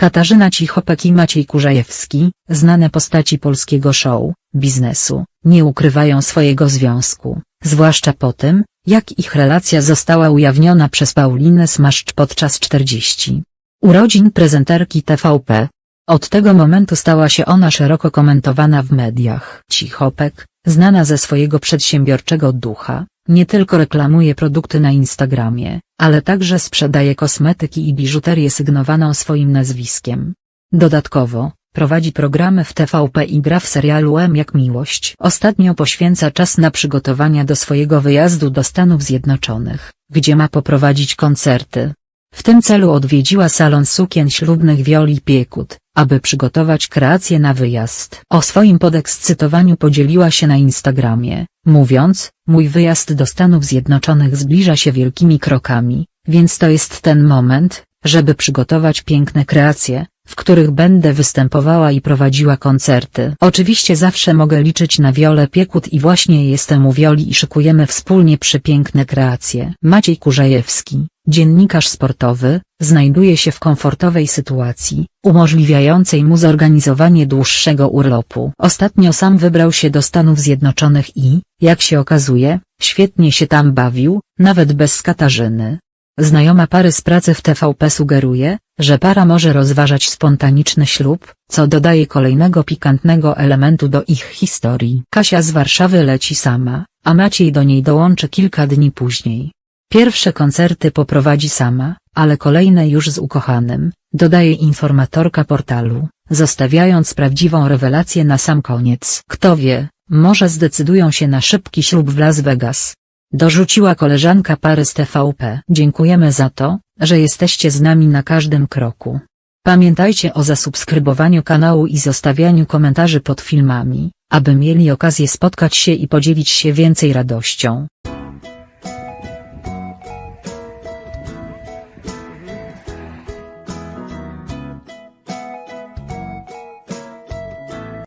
Katarzyna Cichopek i Maciej Kurzajewski, znane postaci polskiego show, biznesu, nie ukrywają swojego związku, zwłaszcza po tym, jak ich relacja została ujawniona przez Paulinę Smaszcz podczas 40 urodzin prezenterki TVP. Od tego momentu stała się ona szeroko komentowana w mediach. Cichopek, znana ze swojego przedsiębiorczego ducha, nie tylko reklamuje produkty na Instagramie, ale także sprzedaje kosmetyki i biżuterię sygnowaną swoim nazwiskiem. Dodatkowo, prowadzi programy w TVP i gra w serialu M jak Miłość. Ostatnio poświęca czas na przygotowania do swojego wyjazdu do Stanów Zjednoczonych, gdzie ma poprowadzić koncerty. W tym celu odwiedziła salon sukien ślubnych Wioli Piekut, aby przygotować kreację na wyjazd. O swoim podekscytowaniu podzieliła się na Instagramie, mówiąc, mój wyjazd do Stanów Zjednoczonych zbliża się wielkimi krokami, więc to jest ten moment, żeby przygotować piękne kreacje, w których będę występowała i prowadziła koncerty. Oczywiście zawsze mogę liczyć na Wiolę Piekut i właśnie jestem u Wioli i szykujemy wspólnie przepiękne kreacje. Maciej Kurzajewski, dziennikarz sportowy, znajduje się w komfortowej sytuacji, umożliwiającej mu zorganizowanie dłuższego urlopu. Ostatnio sam wybrał się do Stanów Zjednoczonych i, jak się okazuje, świetnie się tam bawił, nawet bez Katarzyny. Znajoma pary z pracy w TVP sugeruje, że para może rozważać spontaniczny ślub, co dodaje kolejnego pikantnego elementu do ich historii. Kasia z Warszawy leci sama, a Maciej do niej dołączy kilka dni później. Pierwsze koncerty poprowadzi sama, ale kolejne już z ukochanym, dodaje informatorka portalu, zostawiając prawdziwą rewelację na sam koniec. Kto wie, może zdecydują się na szybki ślub w Las Vegas. Dorzuciła koleżanka pary z TVP. Dziękujemy za to, że jesteście z nami na każdym kroku. Pamiętajcie o zasubskrybowaniu kanału i zostawianiu komentarzy pod filmami, aby mieli okazję spotkać się i podzielić się więcej radością.